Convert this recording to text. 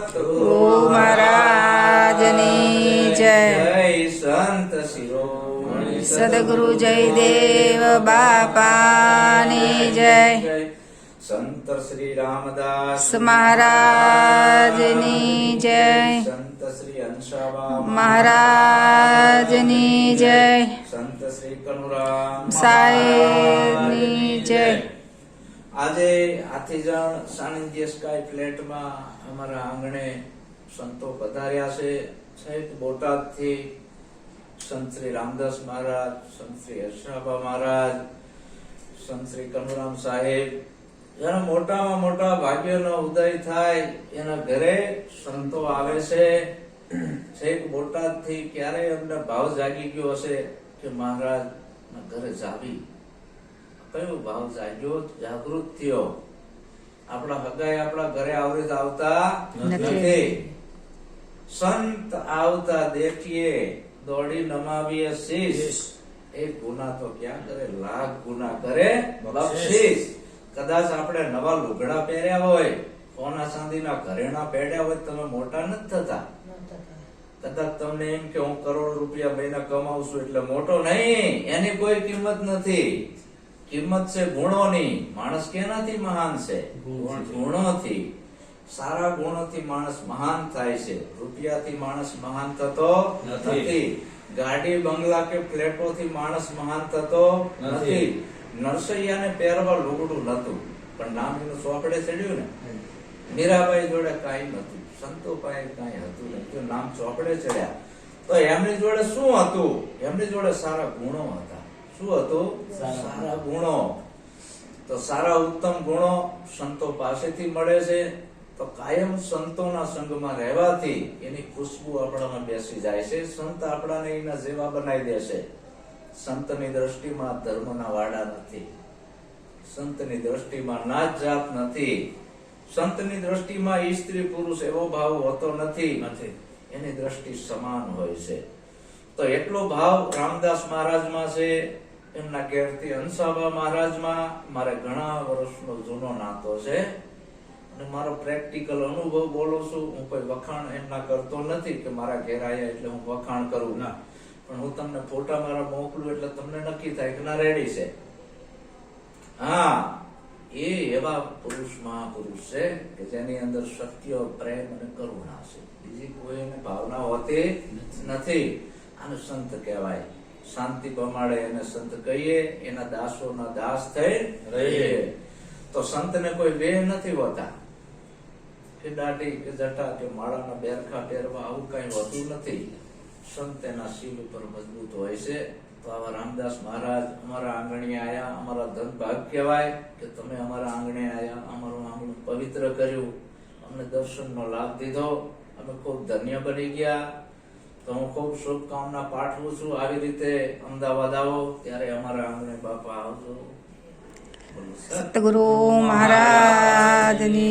ગુરુ મહારાજની જય. સંત શિરોમણી સદગુરુ જયદેવ બાપાની જય. સંત શ્રી રામદાસ. મહારાજની જય. સંત શ્રી અંશાબા મહારાજની જય. સંત શ્રી કનુરામ સાહેબની જય આજે આથીજણ સાનિધ્ય સ્કાય ફ્લેટમાં અમારા આંગણે સંતો પધાર્યા છે. સહિત બોટાદથી સંત શ્રી રામદાસ મહારાજ, સંત શ્રી હર્ષાબા મહારાજ, સંત શ્રી કનુરામ સાહેબ, જેના મોટામાં મોટા ભાગ્યનો ઉદય થાય એના ઘરે સંતો આવે છે. છેક બોટાદથી ક્યારેય અમને ભાવ જાગી ગયો હશે કે મહારાજ ઘરે જાવી. કયો ભાવ જાગ્યો જાગૃત થયો આપણા હગાય આપણા ઘરે આવરે આવતા નથી. સંત આવતા દેખીએ દોડી નમાવીએ શીશ. એક ગુના તો ક્યાં કરે? લાખ ગુના કરે બક્ષીસ. કદાચ આપણે નવા લુગડા પહેર્યા હોય સોના ચાંદીના ઘરેણા પહેર્યા હોય તમે મોટા નથી થતા. કદાચ તમને એમ કે હું કરોડ રૂપિયા મહિના કમાવું છું એટલે મોટો નહીં. એની કોઈ કિંમત નથી. કિંમત છે ગુણોની માણસ કેનાથી મહાન છે? ગુણોથી. સારા ગુણોથી માણસ મહાન થાય છે. રૂપિયાથી માણસ મહાન થતો નથી. ગાડી બંગલા કે ફ્લેટોથી માણસ મહાન થતો નથી. નરસૈયાને પહેરવા લુગડું નતું પણ નામ એનું ચોપડે ચડ્યું ને. મીરાબાઈ જોડે કાંઈ નતું સંતોભાઈ કઈ કાંઈ હતું નહીં. નામ ચોપડે ચડ્યા તો એમની જોડે શું હતું? એમની જોડે સારા ગુણો હતા. શું હતું? સારા ગુણો. તો સારા ઉત્તમ ગુણો સંતો પાસેથી મળે છે. તો કાયમ સંતોના સંગમાં રહેવાથી એની ખુશ્બુ આપણામાં બેસી જાય છે. સંત આપણાને એના જેવા બનાવી દેશે સંતની દ્રષ્ટિમાં ધર્મના વાડા નથી. સંતની દ્રષ્ટિમાં નાત જાત નથી. સંતની દ્રષ્ટિમાં ઈ સ્ત્રી પુરુષ એવો ભાવ હોતો નથી. નથી. એની દ્રષ્ટિ સમાન હોય છે. તો એટલો ભાવ રામદાસ મહારાજમાં છે. એમના ઘેરથી હંસાબા મહારાજમાં મારે ઘણા વર્ષનો જૂનો નાતો છે. અને મારો પ્રેક્ટિકલ અનુભવ બોલું છું. હું કોઈ વખાણ એમના કરતો નથી કે મારા ઘેર આવ્યા એટલે હું વખાણ કરું. ના. પણ હું તમને ફોટા મારા મોકલું એટલે તમને નક્કી થાય કે ના રેડી છે. હા એ એવા પુરુષ મહાપુરુષ છે કે જેની અંદર સત્ય પ્રેમ અને કરુણા છે. બીજી કોઈ એને ભાવના હોતી નથી. આને સંત કહેવાય. શાંતિ પમાડે એને સંત કહીએ, એના દાસોના દાસ થઈ રહીએ. તો સંતને કોઈ વેહ નથી હોતા. કે દાઢી, કે જટા, કે માળાના બેરખા પહેરવા આવું કઈ હોતું નથી. સંત એના શીલ ઉપર મજબૂત હોય છે. તો આવા રામદાસ મહારાજ અમારા આંગણે આયા, અમારા ધન ભાગ કહેવાય કે તમે અમારા આંગણે આયા, અમારું આંગણું પવિત્ર કર્યું. અમને દર્શનનો લાભ દીધો. અમે ખૂબ ધન્ય બની ગયા. તો હું ખૂબ શુભકામના પાઠવું છું. આવી રીતે અમદાવાદ આવો ત્યારે અમારા આંગણે બાપા આવજો. સતગુરુ મહારાજની